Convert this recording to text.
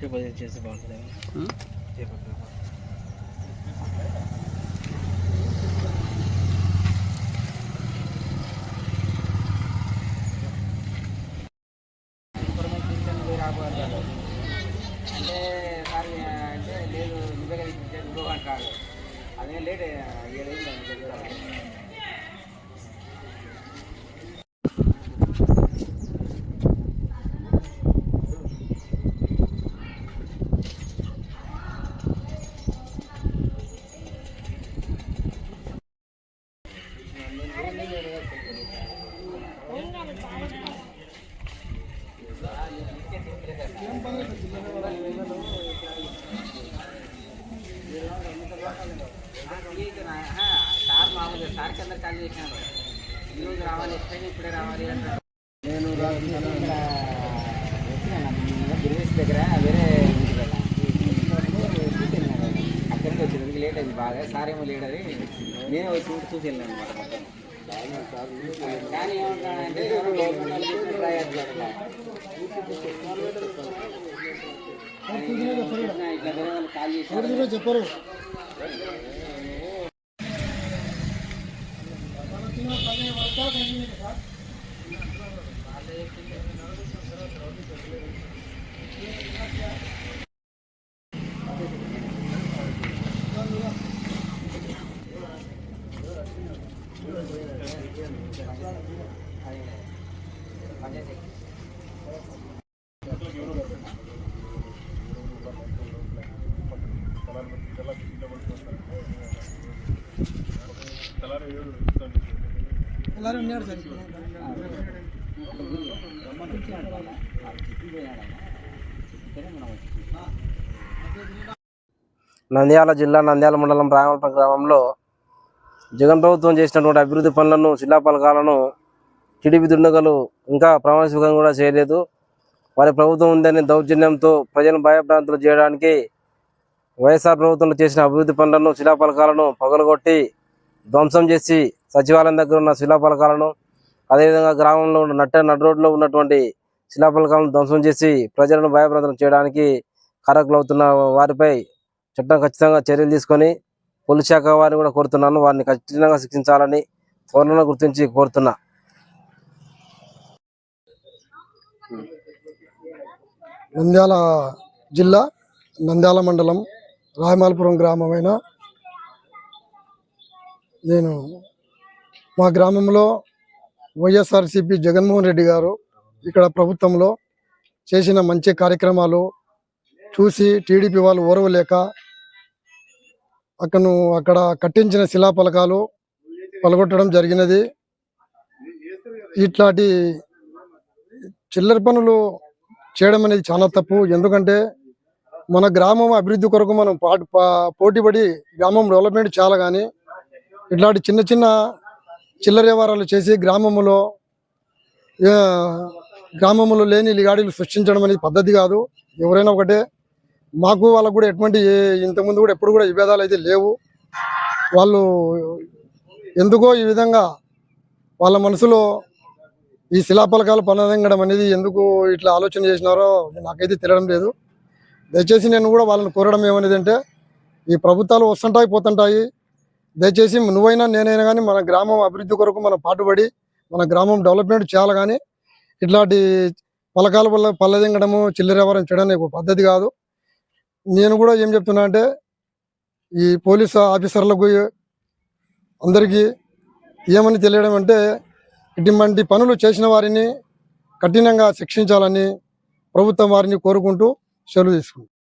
Paper చేస్తే బాగుంటుంది అంటే సార్ అంటే లేదు కదా ఇప్పించాను నువ్వు అంటాడు అదే లేట్ ఏడైంది సార్ మామూలు సార్కి అందరు కాల్ ఈరోజు రావాలి ఎప్పుడైనా ఇప్పుడే రావాలి అంటారు నేను బిజినెస్ దగ్గర వేరే ఇంటికి వెళ్ళాను. అక్కడికి వచ్చింది లేట్ అయింది బాగా. సార్ ఏమో లేట్ అది నేనే వచ్చి చూసి వెళ్ళాను అనమాట కానీ ఏమంటానంటే ఎవరో గవర్నమెంట్ వాళ్ళు చేసిన try చేస్తున్నారు ఇట్లా. ఇట్లా వేరే వాళ్ళు కాల్ చేశారు చెప్పరు ಎಲ್ಲರೂ ఉన్నారు సార్ నంద్యాల జిల్లా నంద్యాల మండలం రామపల్లి గ్రామంలో జగన్ ప్రభుత్వం చేసినటువంటి అభివృద్ధి పనులను శిలాఫలకాలను టీడీపీ దుండగలు ఇంకా ప్రామాణికంగా కూడా చేయలేదు. వారి ప్రభుత్వం ఉందని దౌర్జన్యంతో ప్రజలను భయభ్రాంతులు చేయడానికి వైఎస్ఆర్ ప్రభుత్వంలో చేసిన అభివృద్ధి పనులను శిలాఫలకాలను పగలగొట్టి ధ్వంసం చేసి సచివాలయం దగ్గర ఉన్న శిలాఫలకాలను అదేవిధంగా గ్రామంలో ఉన్న నట్ట నడు రోడ్లో ఉన్నటువంటి శిలాఫలకాలను ధ్వంసం చేసి ప్రజలను భయభ్రాంతులు చేయడానికి కారకులవుతున్న వారిపై చట్టం ఖచ్చితంగా చర్యలు తీసుకొని పోలీస్ శాఖ వారిని కూడా కోరుతున్నాను. వారిని కఠినంగా శిక్షించాలని త్వరలో గుర్తించి కోరుతున్నా. నంద్యాల జిల్లా నంద్యాల మండలం రాయమాలపురం గ్రామమైన నేను మా గ్రామంలో వైఎస్ఆర్సిపి జగన్మోహన్ రెడ్డి గారు ఇక్కడ ప్రభుత్వంలో చేసిన మంచి కార్యక్రమాలు చూసి టీడీపీ వాళ్ళు ఓరవలేక అక్కను అక్కడ కట్టించిన శిలాఫలకాలు పలగొట్టడం జరిగినది. ఇట్లాంటి చిల్లర పనులు చేయడం అనేది చాలా తప్పు. ఎందుకంటే మన గ్రామం అభివృద్ధి కొరకు మనం పాటు పా- పోటీపడి గ్రామం డెవలప్మెంట్ చాలా కానీ ఇట్లాంటి చిన్న చిన్న చిల్లర వ్యవహారాలు చేసి గ్రామంలో గ్రామంలో లేని లిగాడీలు సృష్టించడం అనేది పద్ధతి కాదు. ఎవరైనా ఒకటే మాకు వాళ్ళకు కూడా ఎటువంటి ఇంతకుముందు కూడా ఎప్పుడు కూడా విభేదాలు అయితే లేవు. వాళ్ళు ఎందుకో ఈ విధంగా వాళ్ళ మనసులో ఈ శిలాపలకాలు పనదంగడం అనేది ఎందుకు ఇట్లా ఆలోచన చేసినారో నాకైతే తెలియడం లేదు. దయచేసి నేను కూడా వాళ్ళని కోరడం ఏమనేది అంటే ఈ ప్రభుత్వాలు వస్తుంటాయి పోతుంటాయి. దయచేసి నువ్వైనా నేనైనా కానీ మన గ్రామం అభివృద్ధి కొరకు మనం పాటుపడి మన గ్రామం డెవలప్మెంట్ చేయాలి కానీ ఇట్లాంటి పలకాల వల్ల పల్లెదింగడము చిల్లర వ్యవహారం చేయడం ఒక పద్ధతి కాదు. నేను కూడా ఏం చెప్తున్నా అంటే ఈ పోలీస్ ఆఫీసర్లకు అందరికీ ఏమని తెలియడం అంటే ఇటువంటి పనులు చేసిన వారిని కఠినంగా శిక్షించాలని ప్రభుత్వం వారిని కోరుకుంటూ సెలవు తీసుకుంటాం